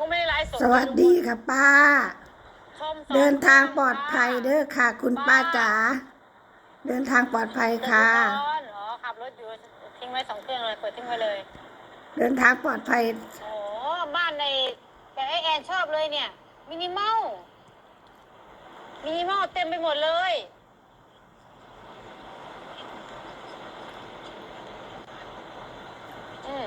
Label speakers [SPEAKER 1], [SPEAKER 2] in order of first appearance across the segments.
[SPEAKER 1] ก็ไม่ได้ไลฟ์สด
[SPEAKER 2] สวัสดีค่ะป้า
[SPEAKER 1] ชมส
[SPEAKER 2] เดินทางปลอดภัยเด้อค่ะ คุณป้าจ๋าเดินทางปลอดภัยค่ะ
[SPEAKER 1] เดินทางเหรอขับรถอยู่ทิ้งไว้สองเครื่องเลยเปิดทิ้งไว้เลย
[SPEAKER 2] เดินทางปลอดภัย
[SPEAKER 1] โอ้บ้านในแต่ไอแอนชอบเลยเนี่ยมินิมอลมินิมอลเต็มไปหมดเลยอืม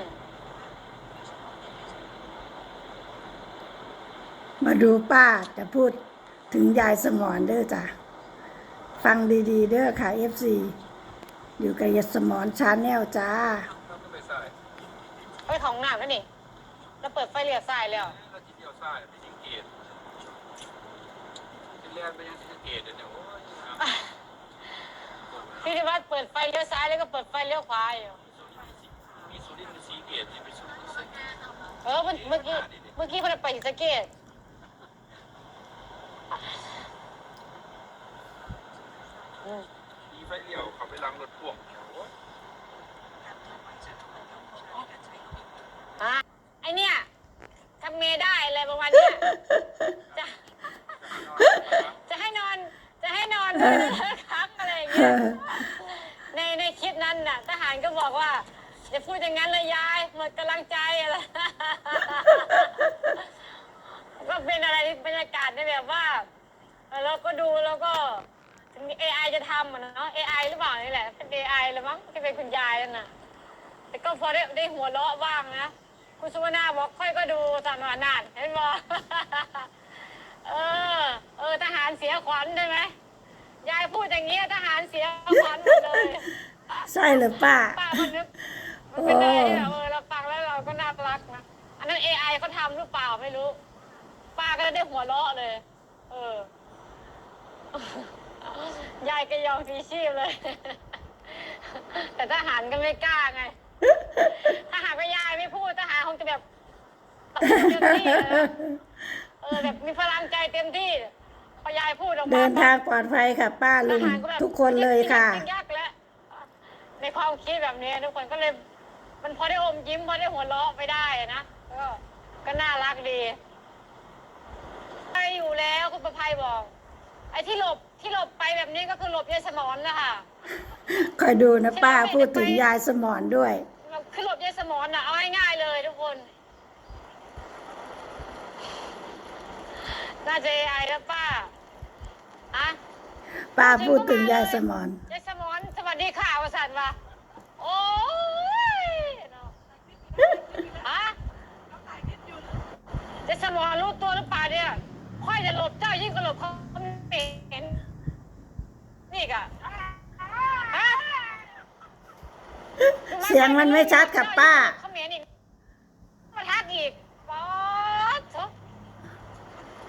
[SPEAKER 2] มาดูป้าจะพูดถึงยายสมอนเด้อจ้ะ ฟังดีๆ เด้อค่ะ FC อยู่กับยายสมอนชาแนลจ้า
[SPEAKER 3] เราก็ไปใส่
[SPEAKER 1] ไปของหนักแล้วนี่แล้วเปิดไฟเลี้ยวซ้ายแล้ว
[SPEAKER 3] เราจิเดียวใส่ไปยิงเกตที่แรกไปยังสิงเกตเดี๋ยวเนี่ยโอ้ยอะ
[SPEAKER 1] พี่ธิวัฒน์เปิดไฟเลี้ยวซ้ายแล้วก็เปิดไฟเลี้ยวขวาอยู่
[SPEAKER 3] มีสุรินทร์มีสีเกตที่ไปสุรินทร์สีเกต
[SPEAKER 1] เออเมื่อเมื่อกี้เมื่อกี้เพิ่นไปศรีสะเกด
[SPEAKER 3] มีไฟเลี้ยวเขาไปล้างรถพ่วงอ้ย
[SPEAKER 1] ฮะไอเนี่ยทำเมได้อะไรประมาณเนี้ยจะจะให้นอน จะให้นอนเลยครับอะไรอย่างเงี้ยในในคลิปนั้นน่ะ ทหารก็บอกว่าอย่าพูดอย่างนั้นเลยยายหมดกำลังใจอะไรเป็นอะไรที่บรรยากาศในแบบว่าเออเรา ก็ดูแล้วก็ถึง AI จะทำอะเนาะ AI หรือเปล่านี่แหละเป็น AI หรือมั้งที่เป็นคุณยายนั่นน่ะ แต่ก็พอได้ได้หัวเราะบ้างนะ คุณสุวรรณาบอกค่อยก็ดูสามนานเห็นบอก เออ เออทหารเสียขวัญใช่ไหมยายพูดอย่างนี้ยทหารเสียขวัญหมดเลย
[SPEAKER 2] ใช่เหรือป้า
[SPEAKER 1] ป้าก็นึกมันเป็นอะไรที่แบบเออเราฟังแล้วเราก็น่ารักนะ อันนั้น AI เขาทำหรือเปล่าไม่รู้ ป้าก็ได้หัวเราะเลย เออ ยายก็ยอมฟีชีพเลย แต่ทหารก็ไม่กล้าไงทหารก็ยายไม่พูดทหารคงจะแบบตะโกนเต็มที่เลยนะเออแบบมีพลังใจเต็มที่พอยายพูดออกมา
[SPEAKER 2] เดินทางปลอดภัยค่ะ ป้าลุง
[SPEAKER 1] ทหารก็แบบ
[SPEAKER 2] ทุกคนเลยค่ะ
[SPEAKER 1] ยิ่งยักษ์แล้วในความคิดแบบนี้ทุกคนก็เลย มันพอได้อมยิ้มพอได้หัวเราะไปได้นะก็ก็น่ารักดีไปอยู่แล้วคุณประภัยบอก ไอ้ที่หลบที่หลบไปแบบนี้ก็คือหลบยายสมอนนะคะ
[SPEAKER 2] คอยดูนะป้าพูดถึงยายสมอนด้วย
[SPEAKER 1] คือหลบยายสมอนอะเอาง่ายๆเลยทุกคน น่าจะไอแล้วป้าอะ
[SPEAKER 2] ป้าพูดถึงยายสมอน
[SPEAKER 1] ยายสมอนสวัสดีค่ะวสันต์วะโอ้ย สียงมัน
[SPEAKER 2] ไม่ชัดค่ะป้า
[SPEAKER 1] เขมรอีกมาทักอีกป๊อดเถอะ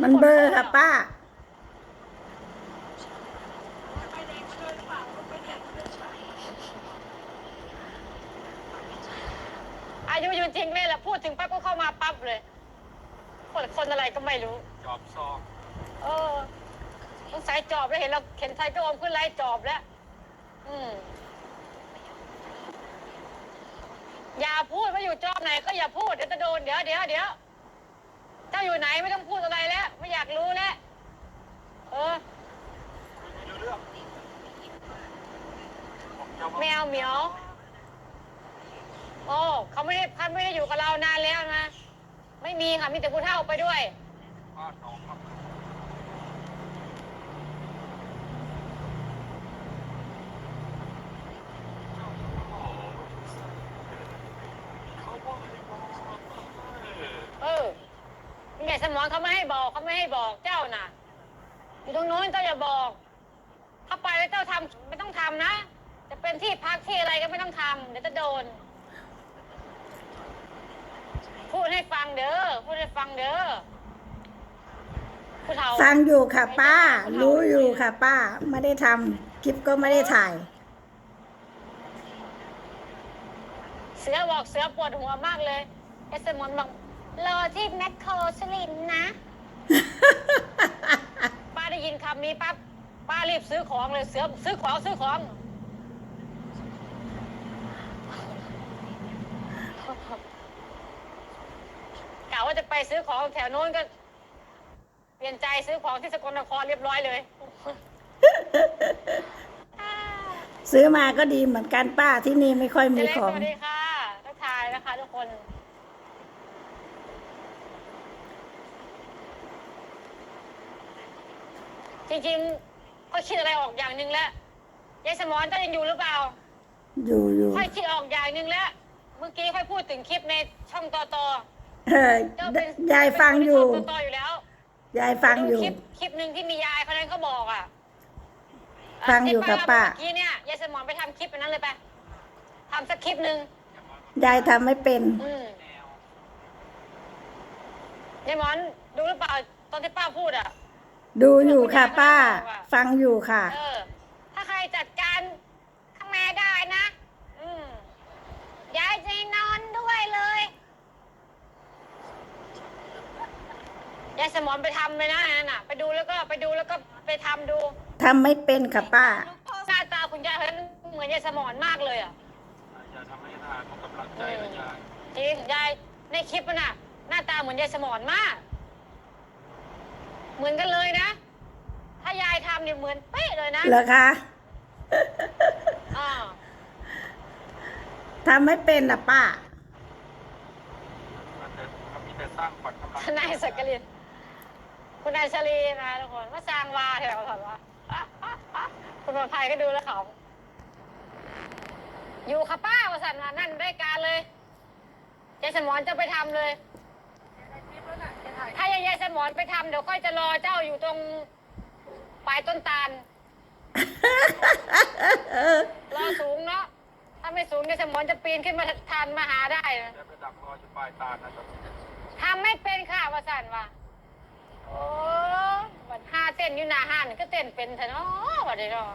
[SPEAKER 2] มันเบลอร์ค่ะป้า
[SPEAKER 1] อายุยืนจริงเลยแหละพูดถึงปั๊บก็เข้ามาปั๊บเลย คนคนอะไรก็ไม่รู้
[SPEAKER 3] จอบซอง
[SPEAKER 1] เออสงสัยจอบแล้วเห็นเราเข็นไทยก็อมขึ้นไล่จอบแล้ว อืม อย่าพูดว่าอยู่จอบไหนก็อย่าพูดเดี๋ยวจะโดนเดี๋ยวเดี๋ยวเดี๋ยวเจ้าอยู่ไหนไม่ต้องพูดอะไรแล้ว ไม่อยากรู้แล้วเออแมวเหมียวโอ้เขาไม่ได้เขาไม่ได้อยู่กับเรานานแล้วนะไม่มีค่ะมีแต่ผู้เฒ่าไปด้วย
[SPEAKER 3] พาดน้องครับ
[SPEAKER 1] เออนี่ไง สมองเขาไม่ให้บอกเขาไม่ให้บอกเจ้าน่ะ อยู่ตรงโน้นเจ้าอย่าบอก ถ้าไปแล้วเจ้าทำไม่ต้องทำนะ จะเป็นที่พักที่อะไรก็ไม่ต้องทำเดี๋ยวจะโดน พูดให้ฟังเด้อพูดให้ฟังเด้อผู้เฒ่า
[SPEAKER 2] ฟังอยู่ค่ะ ป้า รู้อยู่ค่ะ ป้า ไม่ได้ทำคลิปก็ไม่ได้ถ่าย
[SPEAKER 1] เสือบอกเสือปวดหัวมากเลยเอสมอนบอก รอที่แมคโครสลินนะ ป้าได้ยินคำนี้ปั๊บป้ารีบซื้อของเลยเสือซื้อของซื้อของเก่าว่าจะไปซื้อของแถวโน้นก็ เปลี่ยนใจซื้อของที่สกลนครเรียบร้อยเลย
[SPEAKER 2] ซื้อมาก็ดีเหมือนกันป้าที่นี่ไม่ค่อย
[SPEAKER 1] เจ
[SPEAKER 2] มี
[SPEAKER 1] เล็ก
[SPEAKER 2] ข
[SPEAKER 1] ส
[SPEAKER 2] อง
[SPEAKER 1] วัสดีค่ะทักทายนะคะทุกคน จริงๆก็คิดอะไรออกอย่างหนึ่งแล้วยายสมอนก็ยังอยู่หรือเปล่า
[SPEAKER 2] อยู่อยู่
[SPEAKER 1] ค่อยคิดออกอย่างหนึ่งแล้วเมื่อกี้ค่อยพูดถึงคลิปในช่องต่อต่อ
[SPEAKER 2] เออ
[SPEAKER 1] เจ้าเป็น
[SPEAKER 2] ยายฟังอยู่
[SPEAKER 1] เป็นคนที่ชบต่อต่ออยู่แล้ว
[SPEAKER 2] ยายฟังอยู่
[SPEAKER 1] คลิปคลิปหนึ่งที่มียายคนนั้นเขาบอกอะ
[SPEAKER 2] ฟังอยู่ครับป้า
[SPEAKER 1] เมื่อกี้เนี่ยยายสมอนไปทำคลิปอันนั้นเลยไปทำสักคลิปหนึ่ง
[SPEAKER 2] ยายทำไม่เป็น
[SPEAKER 1] อืมยายหมอนดูหรือเปล่าตอนที่ป้าพูดอะ
[SPEAKER 2] ดูอยู่ค่ะ ป้า ฟังอยู่ค่ะ
[SPEAKER 1] เออ ถ้าใครจัดการข้างในได้นะ อืมยายจะนอนด้วยเลยยายสมอนไปทำเลยนะนั่นน่ะ ไปดูแล้วก็ไปดูแล้วก็ไปทำดู
[SPEAKER 2] ทำไม่เป็นค่ะป้า
[SPEAKER 1] หน้าตาคุณยายเขาเหมือนยายสมอนมากเลยอะ
[SPEAKER 3] อย่าทำให้ทานของกำลังใจนะยาย
[SPEAKER 1] จริงยายในคลิปมันน่ะ หน้าตาเหมือนยายสมอนมาก เหมือนกันเลยนะ ถ้ายายทำเนี่ยเหมือนเป๊ะเลยนะ
[SPEAKER 2] เหรอคะ
[SPEAKER 1] อ่า
[SPEAKER 2] ทำไม่เป็นล่ะป้า
[SPEAKER 3] มันจะเขามีแต่สร้างขวัญกำลัง
[SPEAKER 1] ทนายสักกลินคุณนายชลีนะทุกคนว่าสร้างวาแถวถอนว่าคุณประภัยก็ดูแล้วเขา อยู่ค่ะป้าวสันมานั่นได้การเลยยายสมอนจะไปทำเลย ถ้ายายสมอนไปทำเดี๋ยวค่อยจะรอเจ้าอยู่ตรงปลายต้นตาล รอสูงเนาะ ถ้าไม่สูงยายสมอนจะปีนขึ้นมาทานมาหาได้นะ
[SPEAKER 3] จะไปดักรออยู่ปลายตานะจ๊ะ
[SPEAKER 1] ทำไม่เป็นค่ะวาสันว่ะโอ้บัดห้าเต้นอยู่หน้าห้านก็เต้นเป็นเถอะเนาะบัดนี้เนาะ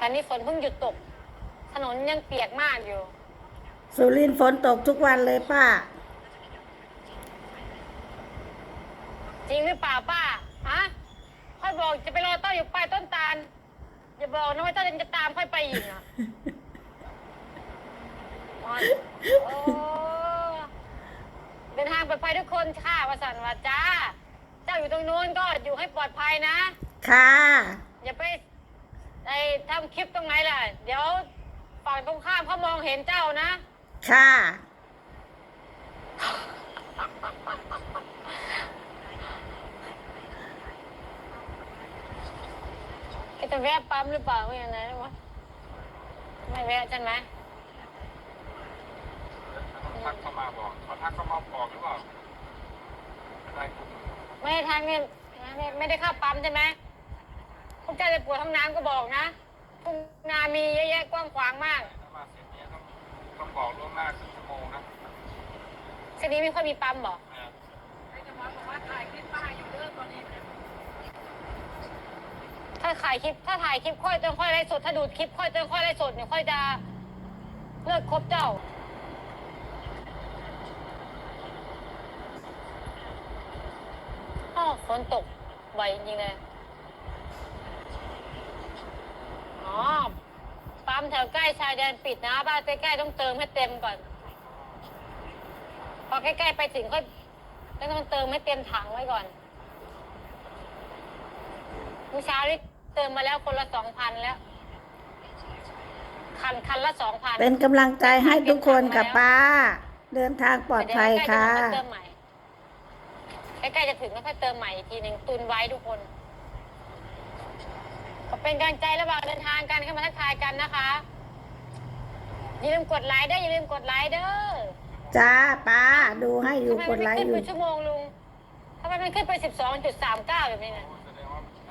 [SPEAKER 1] อันนี้ฝนเพิ่งหยุดตก ถนนยังเปียกมากอยู่
[SPEAKER 2] สุรินทร์ฝนตกทุกวันเลยป้า
[SPEAKER 1] จริงหรือเปล่าป้า ฮะค่อยบอกจะไปรอเต้าอยู่ปลายต้นตาล อย่าบอกนะว่าเต้าจะตามค่อยไปอีกอะอ๋อโอ้เดินทางปลอดภัยทุกคนค่ะวสันต์ว่าจ้า เจ้าอยู่ตรงนู้นก็อยู่ให้ปลอดภัยนะ
[SPEAKER 2] ค่ะ
[SPEAKER 1] อย่าไป ไอ้ทำคลิปตรงไหนล่ะ เดี๋ยวฝั่งตรงข้ามเขามองเห็นเจ้านะ
[SPEAKER 2] ค่ะ
[SPEAKER 1] ไอ้จะแวะปั๊มหรือเปล่าไม่ยังไงนะวะไม่แวะใช่ไหม
[SPEAKER 3] ทักเข้ามาบอกเขาทักเข้ามาบอกหรือเปล่าอะไรคุณ
[SPEAKER 1] ไม่ได้ทางเนี่ยไม่ไม่ได้เข้าปั๊มใช่ไหม พวกเจ้าจะปวดห้องน้ำก็บอกนะทุ่งนามีเยอะแยะกว้างขวางมาก
[SPEAKER 3] ถ้ามาเสร็จเนี้ยต้องต้องบอกล่วงหน้าครึ่งชั่วโมงนะ
[SPEAKER 1] เส้นนี้ไม่ค่อยมีปั๊มบอก
[SPEAKER 3] เนี่ย
[SPEAKER 1] ถ้าถ่ายคลิปถ้าถ่ายคลิปค่อยต้องค่อยไล่สดถ้าดูดคลิปค่อยต้องค่อยไล่สดเนี่ยค่อยจะเลิกคบเจ้า อ้อฝนตกไวจริงๆเลย อ๋อ ปั๊มแถวใกล้ชายแดนปิดนะ บ้านใกล้ๆต้องเติมให้เต็มก่อน พอใกล้ๆไปถึงค่อยต้องเติมให้เต็มถังไว้ก่อนเมื่อเช้านี้เติมมาแล้วคนละสองพันแล้ว คันคันละสองพัน
[SPEAKER 2] เป็นกำลังใจให้ทุกคนค่ะป้า เดินทางปลอดภัยค่ะ
[SPEAKER 1] เดี๋ยวใกล้ๆจะถึงก็ค่อยเติมใหม่อีกทีหนึ่งตุนไว้ทุกคน ก็เป็นกำลังใจระหว่างเดินทางกันเข้ามาทักทายกันนะคะอย่าลืมกดไลค์เด้ออย่าลืมกดไลค์เด้อ
[SPEAKER 2] จ้าป้าดูให้อยู่
[SPEAKER 1] ทำไม
[SPEAKER 2] ก
[SPEAKER 1] มั
[SPEAKER 2] ด
[SPEAKER 1] น
[SPEAKER 2] ไล
[SPEAKER 1] ไม่
[SPEAKER 2] ค์
[SPEAKER 1] ขึ้น
[SPEAKER 2] อยู่
[SPEAKER 1] เป็นชั่วโมงลุงทำไมมันขึ้นไปสิบสองจุดสามเก้าแบบนี้เนี่ย